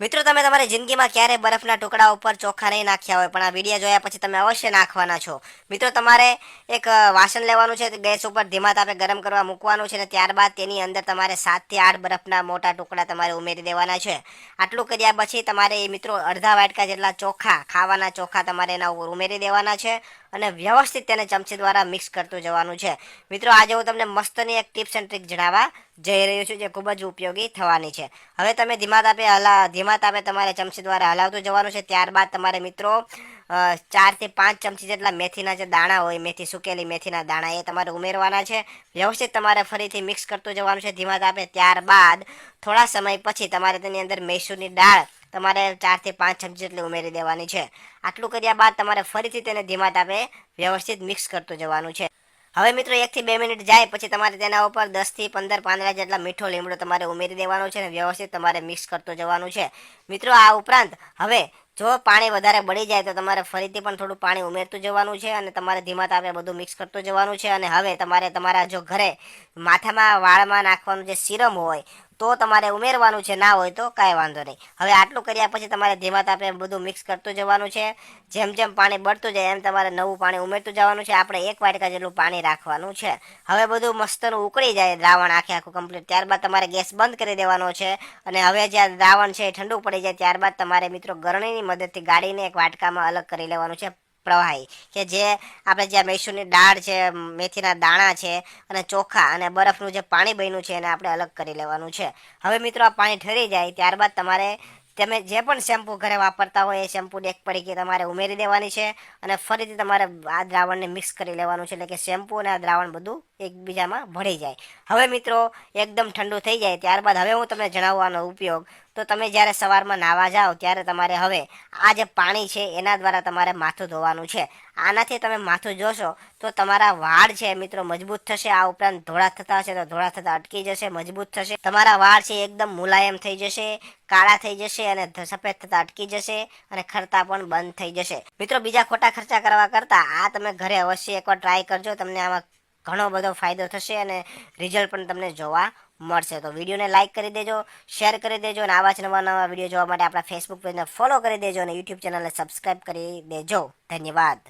મિત્રો, તમે તમારી જિંદગીમાં ક્યારેય બરફના ટુકડા ઉપર ચોખ્ખા નહીં નાખ્યા હોય, પણ આ વીડિયો જોયા પછી તમે અવશ્ય નાખવાના છો. મિત્રો, તમારે એક વાસણ લેવાનું છે, ગેસ ઉપર ધીમા તાપે ગરમ કરવા મૂકવાનું છે અને ત્યારબાદ તેની અંદર તમારે સાતથી આઠ બરફના મોટા ટુકડા તમારે ઉમેરી દેવાના છે. આટલું કર્યા પછી તમારે મિત્રો અડધા વાટકા જેટલા ચોખા ખાવાના ચોખા તમારે એના ઉપર ઉમેરી દેવાના છે અને વ્યવસ્થિત તેને ચમચી દ્વારા મિક્સ કરતું જવાનું છે. મિત્રો, આજે હું તમને મસ્તની એક ટિપ્સ એન્ડ ટ્રીક જણાવવા જઈ રહ્યું છું જે ખૂબ જ ઉપયોગી થવાની છે. હવે તમે ધીમા તાપે હલા, ધીમા તાપે તમારે ચમચી દ્વારા હલાવતું જવાનું છે. ત્યારબાદ તમારે મિત્રો ચારથી પાંચ ચમચી જેટલા મેથીના જે દાણા હોય, મેથી સુકેલી મેથીના દાણા, એ તમારે ઉમેરવાના છે. વ્યવસ્થિત તમારે ફરીથી મિક્સ કરતું જવાનું છે ધીમા તાપે. ત્યારબાદ થોડા સમય પછી તમારે તેની અંદર મૈસૂરની દાળ તમારે ચારથી પાંચ ચમચી જેટલી ઉમેરી દેવાની છે. આટલું કર્યા બાદ તમારે ફરીથી તેને ધીમા તાપે વ્યવસ્થિત મિક્સ કરતું જવાનું છે. હવે મિત્રો, એકથી બે મિનિટ જાય, પછી તમારે તેના ઉપર દસથી પંદર પાંદડા જેટલા મીઠો લીમડો તમારે ઉમેરી દેવાનો છે અને વ્યવસ્થિત તમારે મિક્સ કરતો જવાનું છે. મિત્રો, આ ઉપરાંત હવે જો પાણી વધારે બળી જાય તો તમારે ફરીથી પણ થોડું પાણી ઉમેરતું જવાનું છે અને તમારે ધીમા તાપે બધું મિક્સ કરતું જવાનું છે અને હવે તમારે તમારા જો ઘરે માથામાં વાળમાં નાખવાનું જે સિરમ હોય તો તમારે ઉમેરવાનું છે, ના હોય તો કાંઈ વાંધો નહીં. હવે આટલું કર્યા પછી તમારે ધીમા તાપે બધું મિક્સ કરતું જવાનું છે. જેમ જેમ પાણી બળતું જાય એમ તમારે નવું પાણી ઉમેરતું જવાનું છે. આપણે એક વાટકા જેટલું પાણી રાખવાનું છે. હવે બધું મસ્તનું ઉકળી જાય દ્રાવણ આખે આખું કમ્પ્લીટ ત્યારબાદ તમારે ગેસ બંધ કરી દેવાનો છે. અને હવે જ્યાં દ્રાવણ છે ઠંડુ પડી જાય, ત્યારબાદ તમારે મિત્રો ગરણીની મદદથી ગાળીને એક વાટકામાં અલગ કરી લેવાનું છે. પ્રવાહી, કે જે આપણે જ્યાં મૈસૂરની દાળ છે, મેથીના દાણા છે અને ચોખા અને બરફનું જે પાણી બન્યું છે એને આપણે અલગ કરી લેવાનું છે. હવે મિત્રો આ પાણી ઠરી જાય, ત્યારબાદ તમારે તમે જે પણ શેમ્પૂ ઘરે વાપરતા હોય એ શેમ્પૂની એક પડીકી તમારે ઉમેરી દેવાની છે અને ફરીથી તમારે આ દ્રાવણને મિક્સ કરી લેવાનું છે. એટલે કે શેમ્પૂ અને આ દ્રાવણ બધું એકબીજામાં ભળી જાય. હવે મિત્રો, એકદમ ઠંડુ થઈ જાય ત્યારબાદ હવે હું તમને જણાવવાનો ઉપયોગ. તો તમે જ્યારે સવારમાં નાવા જાઓ ત્યારે તમારે હવે આ જે પાણી છે એના દ્વારા તમારે માથું ધોવાનું છે. આનાથી તમે માથું જોશો તો તમારા વાળ છે મિત્રો મજબૂત થશે. આ ઉપરાંત ધોળા થતા હશે તો ધોળા થતા અટકી જશે, મજબૂત થશે. તમારા વાળ છે એકદમ મુલાયમ થઈ જશે, કાળા થઈ જશે અને સફેદ થતા અટકી જશે અને ખર્ચા પણ બંધ થઈ જશે. મિત્રો બીજા ખોટા ખર્ચા કરવા કરતા આ તમે ઘરે અવશ્ય એકવાર ટ્રાય કરજો, તમને આમાં ઘણો બધો ફાયદો થશે અને રિઝલ્ટ પણ તમને જોવા મળશે. તો વિડીયોને લાઇક કરી દેજો શેર કરી દેજો અને આવા જ નવા નવા વીડિયો જોવા માટે આપણા ફેસબુક પેજને ફોલો કરી દેજો અને યુટ્યુબ ચેનલને સબસ્ક્રાઇબ કરી દેજો. ધન્યવાદ.